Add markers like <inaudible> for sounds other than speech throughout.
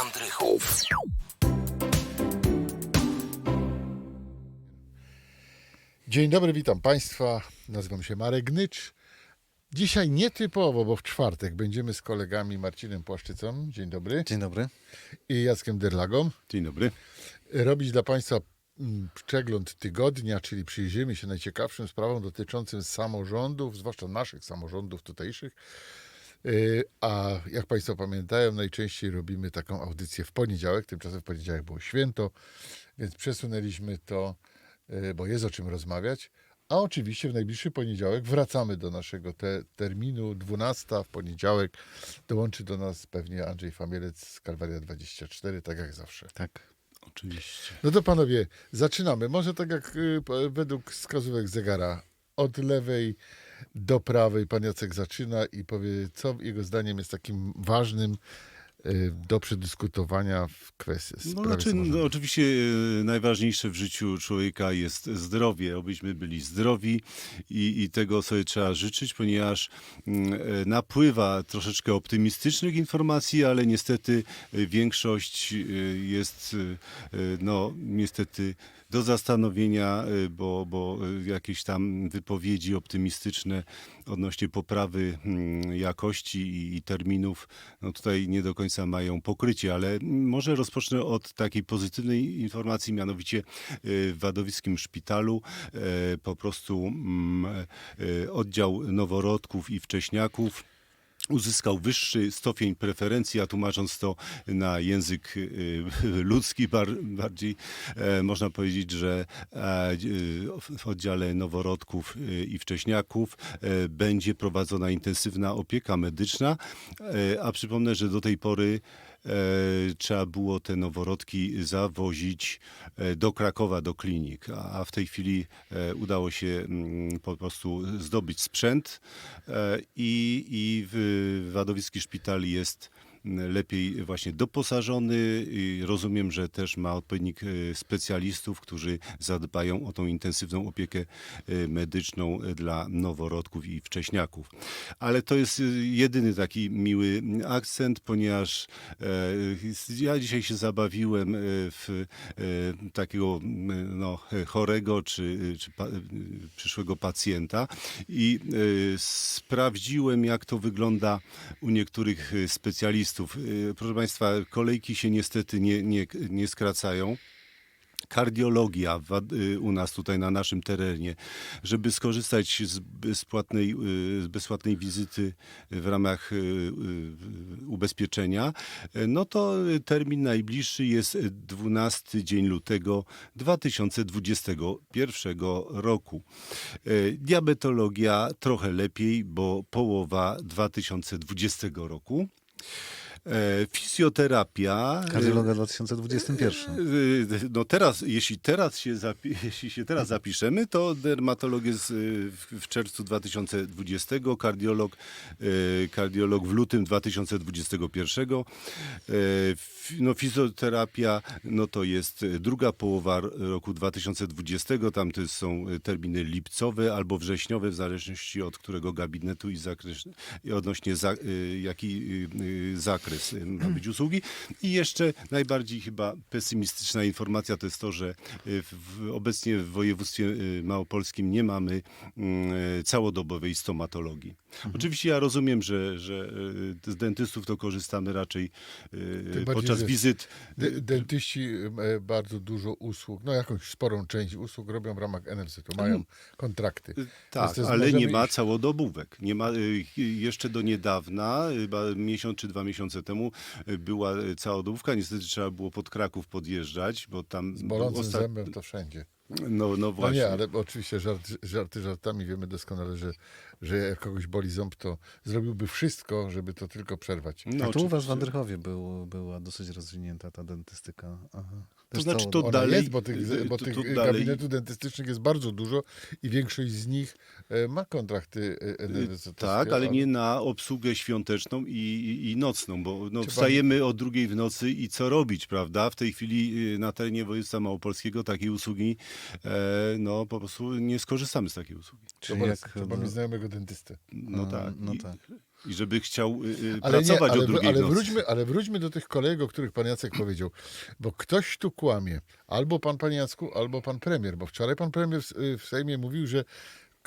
Andrychów. Dzień dobry, witam Państwa. Nazywam się Marek Gnycz. Dzisiaj nietypowo, bo w czwartek będziemy z kolegami Marcinem Płaszczycą, dzień dobry, Dzień dobry. i Jackiem Derlagą Dzień dobry. robić dla Państwa mm, przegląd tygodnia, czyli przyjrzymy się najciekawszym sprawom dotyczącym samorządów, zwłaszcza naszych samorządów tutejszych. Yy, A jak Państwo pamiętają, najczęściej robimy taką audycję w poniedziałek. Tymczasem w poniedziałek było święto, więc przesunęliśmy to, yy, bo jest o czym rozmawiać. A oczywiście w najbliższy poniedziałek wracamy do naszego te, terminu 12 w poniedziałek. Dołączy do nas pewnie Andrzej Famielec z Kalwaria 24, tak jak zawsze. Tak. Oczywiście. No to panowie, zaczynamy. Może tak jak y, według wskazówek zegara. Od lewej do prawej pan Jacek zaczyna i powie, co jego zdaniem jest takim ważnym y, do przedyskutowania w kwestii No, znaczy, no, oczywiście e, najważniejsze w życiu człowieka jest zdrowie, abyśmy byli zdrowi i, i tego sobie trzeba życzyć, ponieważ mm, e, napływa troszeczkę optymistycznych informacji, ale niestety e, większość jest no niestety do zastanowienia, e, bo, bo e, jakieś tam wypowiedzi optymistyczne odnośnie poprawy mm, jakości i, i terminów, no tutaj nie do końca mają pokrycie, ale może rozpocznę od takiej pozytywnej informacji, mianowicie e, w Wadowickim Szpitalu po prostu mm, oddział noworodków i wcześniaków uzyskał wyższy stopień preferencji, a tłumacząc to na język y, <laughs> ludzki bar, bardziej, e, można powiedzieć, że e, w oddziale noworodków y, i wcześniaków e, będzie prowadzona intensywna opieka medyczna, a przypomnę, że do tej pory trzeba było te noworodki zawozić e, do Krakowa, do klinik, a w tej chwili e, udało się mm, po prostu zdobyć sprzęt e, i, i w Wadowicki Szpital jest lepiej właśnie doposażony. Rozumiem, że też ma odpowiednik e, specjalistów, którzy zadbają o tą intensywną opiekę e, medyczną e, dla noworodków i wcześniaków. Ale to jest jedyny taki miły akcent, ponieważ ja dzisiaj się zabawiłem w takiego no, chorego czy, czy pa, przyszłego pacjenta i sprawdziłem, jak to wygląda u niektórych e, specjalistów. E, Proszę Państwa, kolejki się niestety nie, nie, nie skracają kardiologia y, u nas tutaj na naszym terenie, żeby skorzystać z bezpłatnej, y, z bezpłatnej wizyty w ramach y, y, ubezpieczenia, y, no to termin najbliższy jest 12 dzień lutego 2021 roku. Y, Diabetologia trochę lepiej, bo połowa 2020 roku. E, Fizjoterapia. Kardiologa 2021. Y, No teraz, jeśli teraz się, <laughs> jeśli się teraz zapiszemy, to dermatolog jest w, czerwcu 2020, kardiolog, kardiolog w lutym 2021. Y, f- No, fizjoterapia no to jest druga połowa roku 2020, tam to są terminy lipcowe albo wrześniowe, w zależności od którego gabinetu i zakres, i odnośnie za, jaki y, zakres y, ma być usługi. I jeszcze najbardziej chyba pesymistyczna informacja to jest to, że y, w, obecnie w województwie y, małopolskim nie mamy mm, całodobowej stomatologii. Oczywiście ja rozumiem, że, że y, z dentystów to korzystamy raczej bardziej, podczas wizyt. De- dentyści e, bardzo dużo usług, no jakąś sporą część usług robią w ramach NFZ-u, mają kontrakty. Tak, Więc ale nie ma iść- całodobówek. Nie ma, jeszcze do niedawna, chyba miesiąc czy dwa miesiące temu była całodobówka. Niestety trzeba było pod Kraków podjeżdżać, bo tam... Z bolącym ostat- zębem to wszędzie. No, no No właśnie. nie, ale oczywiście żart, żarty żartami. Wiemy doskonale, że, że jak kogoś boli ząb, to zrobiłby wszystko, żeby to tylko przerwać. No, A tu u was w. Andrychowie był, była dosyć rozwinięta ta dentystyka. Aha. To znaczy to Ona dalej- jest, bo tych, y, bo tych to gabinetów dentystycznych jest bardzo dużo i większość z nich e, ma kontrakty e, NFZ. Tak, ale nie na obsługę świąteczną i, i, i nocną, bo no, Czy wstajemy o drugiej w nocy i co robić, prawda? W tej chwili y, na terenie województwa małopolskiego takiej usługi, e, no po prostu nie skorzystamy z takiej usługi. Czyli jak, jak, to mamy znajomego dentystę. No A, tak. no tak. I żeby chciał y, y, Ale, nie, pracować ale, o drugiej ale, nocy. wróćmy, ale wróćmy do tych kolejek, o których pan Jacek powiedział. Bo ktoś tu kłamie. Albo pan, panie Jacku, albo pan premier. Bo wczoraj pan premier w, w Sejmie mówił, że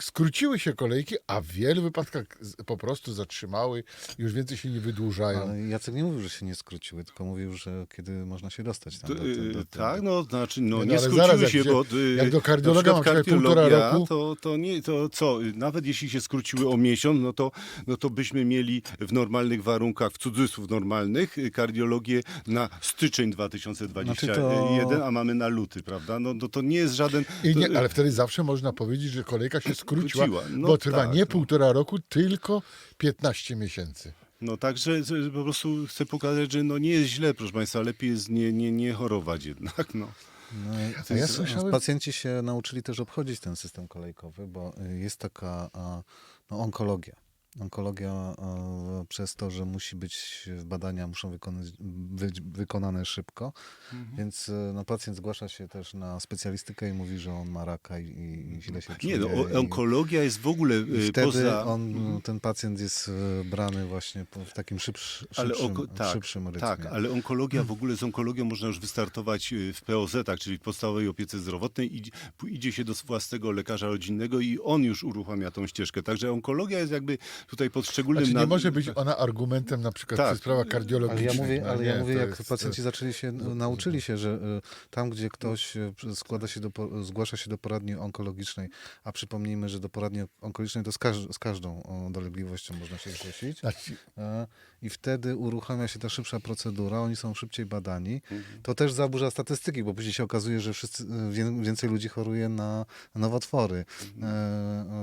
skróciły się kolejki, a w wielu wypadkach po prostu zatrzymały, już więcej się nie wydłużają. Ale Jacek nie mówił, że się nie skróciły, tylko mówił, że kiedy można się dostać tam do, do, do, y, do, tak, no znaczy, no Nie, no, nie skróciły zaraz, jak się, się- bo y, jak do kardiologa na ma przykład czekać półtora roku. To, to nie, to co, y, nawet jeśli się skróciły o miesiąc, no to, no to byśmy mieli w normalnych warunkach, w cudzysłów normalnych, y, kardiologię na styczeń 2021, Znaczy to- a mamy na luty, prawda? No, no to nie jest żaden... I to, nie, ale wtedy zawsze można powiedzieć, że kolejka się skróciła, Skróciła, no bo trwa tak, nie no. półtora roku, tylko 15 miesięcy. No także że po prostu chcę pokazać, że no nie jest źle, proszę Państwa, lepiej jest nie, nie, nie chorować jednak, no. No, A ja s- słyszałem- Pacjenci się nauczyli też obchodzić ten system kolejkowy, bo y, jest taka a, no, onkologia. Onkologia e, przez to, że musi być badania muszą wykonane szybko, Mhm. więc e, no, pacjent zgłasza się też na specjalistykę i mówi, że on ma raka i, i źle się czuje. Nie, no i- onkologia jest w ogóle i y, wtedy poza... on, ten pacjent jest e, brany właśnie w takim szybszy, szybszym, oko- tak, szybszym rytmie. Tak, ale onkologia, w ogóle z onkologią można już wystartować w POZ-ach, czyli w podstawowej opiece zdrowotnej. Idzie, pu- idzie się do własnego lekarza rodzinnego i on już uruchamia tą ścieżkę. Także onkologia jest jakby tutaj pod szczególnym... Znaczy nie nad- może być ona argumentem na przykład Tak. w sprawach Ale kardiologicznych. ja mówię, no ale nie, ja mówię jak jest- pacjenci zaczęli się, nauczyli się, że e, tam, gdzie ktoś e, przy- składa się do, zgłasza się do poradni onkologicznej, a przypomnijmy, że do poradni onkologicznej to z, każ, z każdą dolegliwością można się zgłosić. Znaczy, E, I wtedy uruchamia się ta szybsza procedura, oni są szybciej badani. Mhm. To też zaburza statystyki, bo później się okazuje, że wszyscy, e, wię- więcej ludzi choruje na nowotwory. Mhm.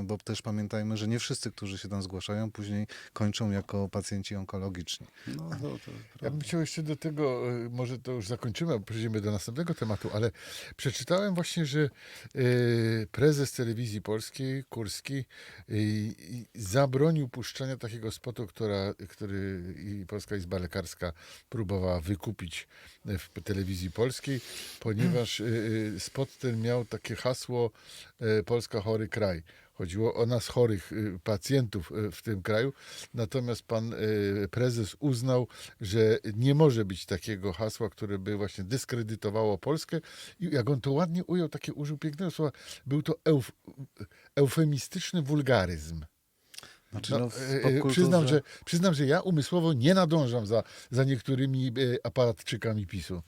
E, Bo też pamiętajmy, że nie wszyscy, którzy się tam zgłaszają, później kończą jako pacjenci onkologiczni. No, no, to, Ja bym chciał jeszcze do tego, e, może to już zakończymy, a przejdziemy do następnego tematu, ale przeczytałem właśnie, że e, prezes telewizji polskiej, Kurski, e, zabronił puszczania takiego spotu, która, który Polska Izba Lekarska próbowała wykupić w telewizji polskiej, ponieważ spot ten miał takie hasło Polska chory kraj. Chodziło o nas chorych y, pacjentów y, w tym kraju. Natomiast pan y, prezes uznał, że nie może być takiego hasła, które by właśnie dyskredytowało Polskę. I jak on to ładnie ujął, takie użył pięknego słowa, był to euf, eufemistyczny wulgaryzm. Znaczy, No, no, popkulturze- przyznam, że, przyznam, że ja umysłowo nie nadążam za, za niektórymi aparatczykami PiSu.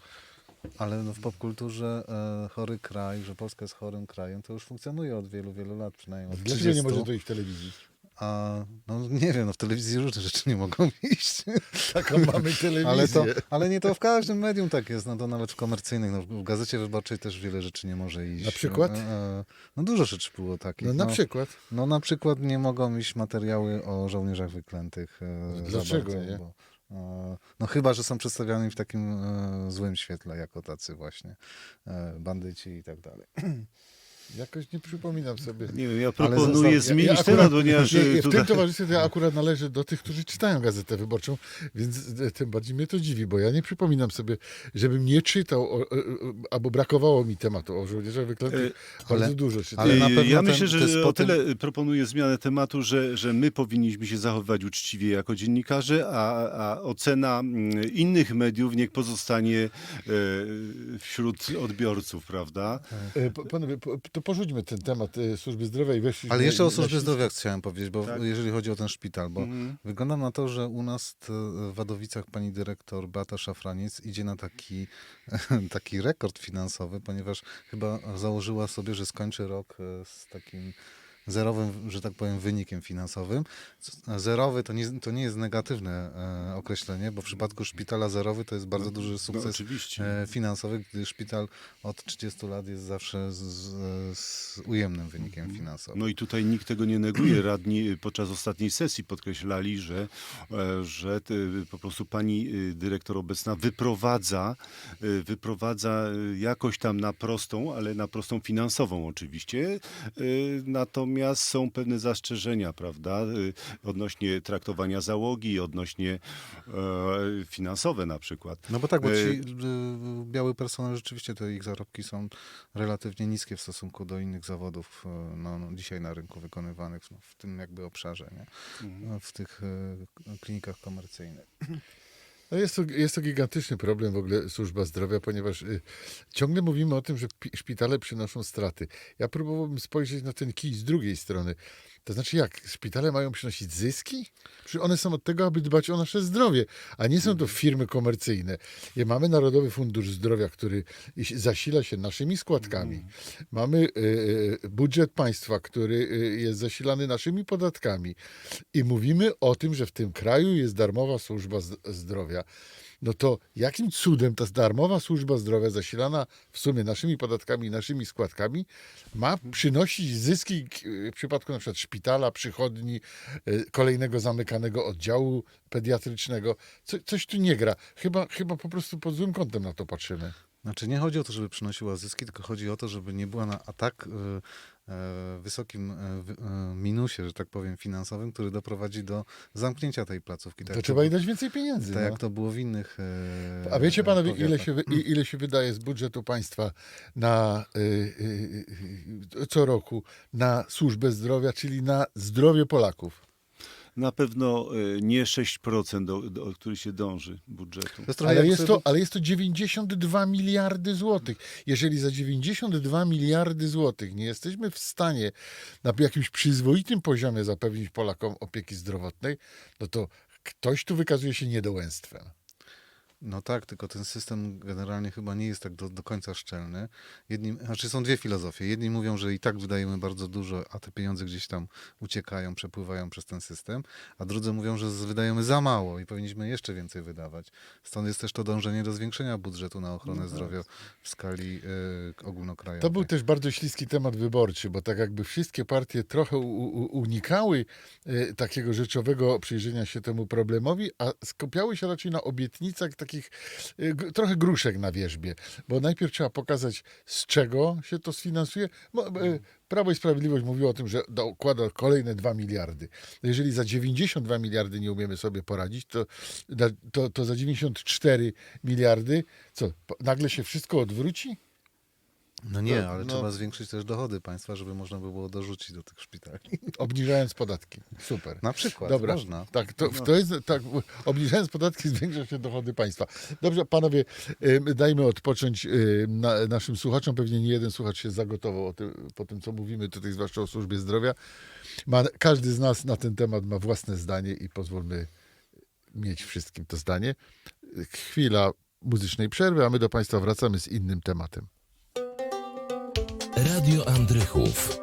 Ale no w popkulturze e, chory kraj, że Polska jest chorym krajem, to już funkcjonuje od wielu, wielu lat, przynajmniej od Dlaczego 30. nie może to iść w telewizji? A no nie wiem, no w telewizji różne rzeczy nie mogą <laughs> iść. Taką mamy telewizję. <laughs> Ale, to, ale nie to w każdym medium tak jest, no to nawet w komercyjnych. No, w Gazecie Wyborczej też wiele rzeczy nie może iść. Na przykład? E, e, no dużo rzeczy było takich. No na przykład. No na przykład nie mogą iść materiały o żołnierzach wyklętych. e, Dlaczego bardzo, nie? Bo, no chyba, że są przedstawiani w takim e, złym świetle, jako tacy właśnie e, bandyci i tak dalej. <clears throat> Jakoś nie przypominam sobie. nie wiem, ja Ale proponuję zostaw- zmienić Ja temat, ponieważ nie, nie, w tutaj... tym towarzystwie to ja akurat należę do tych, którzy czytają Gazetę Wyborczą, więc e, tym bardziej mnie to dziwi, bo ja nie przypominam sobie, żebym nie czytał, o, o, o, albo brakowało mi tematu o żołnierzach wyklętych. Bardzo ale- dużo czytałem. ale na pewno ja ten- myślę, że o tyle proponuję zmianę tematu, że, że my powinniśmy się zachowywać uczciwie jako dziennikarze, a, a ocena mm, innych mediów niech pozostanie e, wśród odbiorców, prawda? E, Panowie, po- to porzućmy ten temat e, służby zdrowia i weszliśmy... Ale jeszcze o służbie zdrowia chciałem powiedzieć, bo Tak. jeżeli chodzi o ten szpital, bo Mhm. wygląda na to, że u nas t- w Wadowicach pani dyrektor Beata Szafraniec idzie na taki, <laughs> taki rekord finansowy, ponieważ chyba założyła sobie, że skończy rok e, z takim zerowym, że tak powiem, wynikiem finansowym. Zerowy to nie, to nie jest negatywne e, określenie, bo w przypadku szpitala zerowy to jest bardzo duży No, sukces e, finansowy, gdy szpital od 30 lat jest zawsze z, z, ujemnym wynikiem finansowym. No i tutaj nikt tego nie neguje. <clears throat> Radni podczas ostatniej sesji podkreślali, że, e, że te, po prostu pani y, dyrektor obecna wyprowadza, y, wyprowadza y, jakoś tam na prostą, ale na prostą finansową oczywiście. Y, Natomiast natomiast są pewne zastrzeżenia, prawda, y, odnośnie traktowania załogi, odnośnie e, finansowe na przykład. No bo tak, bo E, ci y, biały personel rzeczywiście te ich zarobki są relatywnie niskie w stosunku do innych zawodów y, no, no, dzisiaj na rynku wykonywanych no, w tym jakby obszarze, nie? No, w tych y, klinikach komercyjnych. No jest, to, jest to gigantyczny problem w ogóle służba zdrowia, ponieważ y, ciągle mówimy o tym, że pi- szpitale przynoszą straty. Ja próbowałbym spojrzeć na ten kij z drugiej strony. To znaczy jak? Szpitale mają przynosić zyski? Przecież one są od tego, aby dbać o nasze zdrowie, a nie są to firmy komercyjne. I mamy Narodowy Fundusz Zdrowia, który zasila się naszymi składkami. Mamy y, y, budżet państwa, który y, jest zasilany naszymi podatkami. I mówimy o tym, że w tym kraju jest darmowa służba zdrowia. No to jakim cudem ta darmowa służba zdrowia zasilana w sumie naszymi podatkami i naszymi składkami ma przynosić zyski w przypadku na przykład szpitala, przychodni, y, kolejnego zamykanego oddziału pediatrycznego. Co, coś tu nie gra. Chyba, chyba po prostu pod złym kątem na to patrzymy. Znaczy nie chodzi o to, żeby przynosiła zyski, tylko chodzi o to, żeby nie była na a tak y, e, wysokim wy- e, minusie, że tak powiem, finansowym, który doprowadzi do zamknięcia tej placówki. Tak To trzeba jej dać więcej pieniędzy. tak no. jak to było w innych A wiecie panowie, ile się, ile się wydaje z budżetu państwa na y, y, y, co roku na służbę zdrowia, czyli na zdrowie Polaków? Na pewno e, nie 6%, do, których się dąży budżetu. Jest Ale jest, sobie- to, ale jest to 92 miliardy złotych. Jeżeli za 92 miliardy złotych nie jesteśmy w stanie na jakimś przyzwoitym poziomie zapewnić Polakom opieki zdrowotnej, no to ktoś tu wykazuje się niedołęstwem. No tak, tylko ten system generalnie chyba nie jest tak do, do końca szczelny. Jedni, znaczy są dwie filozofie. Jedni mówią, że i tak wydajemy bardzo dużo, a te pieniądze gdzieś tam uciekają, przepływają przez ten system, a drudzy mówią, że wydajemy za mało i powinniśmy jeszcze więcej wydawać. Stąd jest też to dążenie do zwiększenia budżetu na ochronę zdrowia w skali y, ogólnokrajowej. To był też bardzo śliski temat wyborczy, bo tak jakby wszystkie partie trochę u, u, unikały e, takiego rzeczowego przyjrzenia się temu problemowi, a skupiały się raczej na obietnicach takich e, g- trochę gruszek na wierzbie, bo najpierw trzeba pokazać, z czego się to sfinansuje. Bo, e, Prawo i Sprawiedliwość mówiło o tym, że dokłada kolejne 2 miliardy. Jeżeli za 92 miliardy nie umiemy sobie poradzić, to, to, to za 94 miliardy, co, nagle się wszystko odwróci? No nie, No, ale no. trzeba zwiększyć też dochody państwa, żeby można by było dorzucić do tych szpitali. <laughs> Obniżając podatki. Super. Na przykład, Dobra, można. tak, to, to jest, tak, obniżając podatki <laughs> zwiększa się dochody państwa. Dobrze, panowie, dajmy odpocząć na, naszym słuchaczom. Pewnie nie jeden słuchacz się zagotował tym, po tym, co mówimy tutaj, zwłaszcza o służbie zdrowia. Ma, każdy z nas na ten temat ma własne zdanie i pozwólmy mieć wszystkim to zdanie. Chwila muzycznej przerwy, a my do państwa wracamy z innym tematem. Radio Andrychów.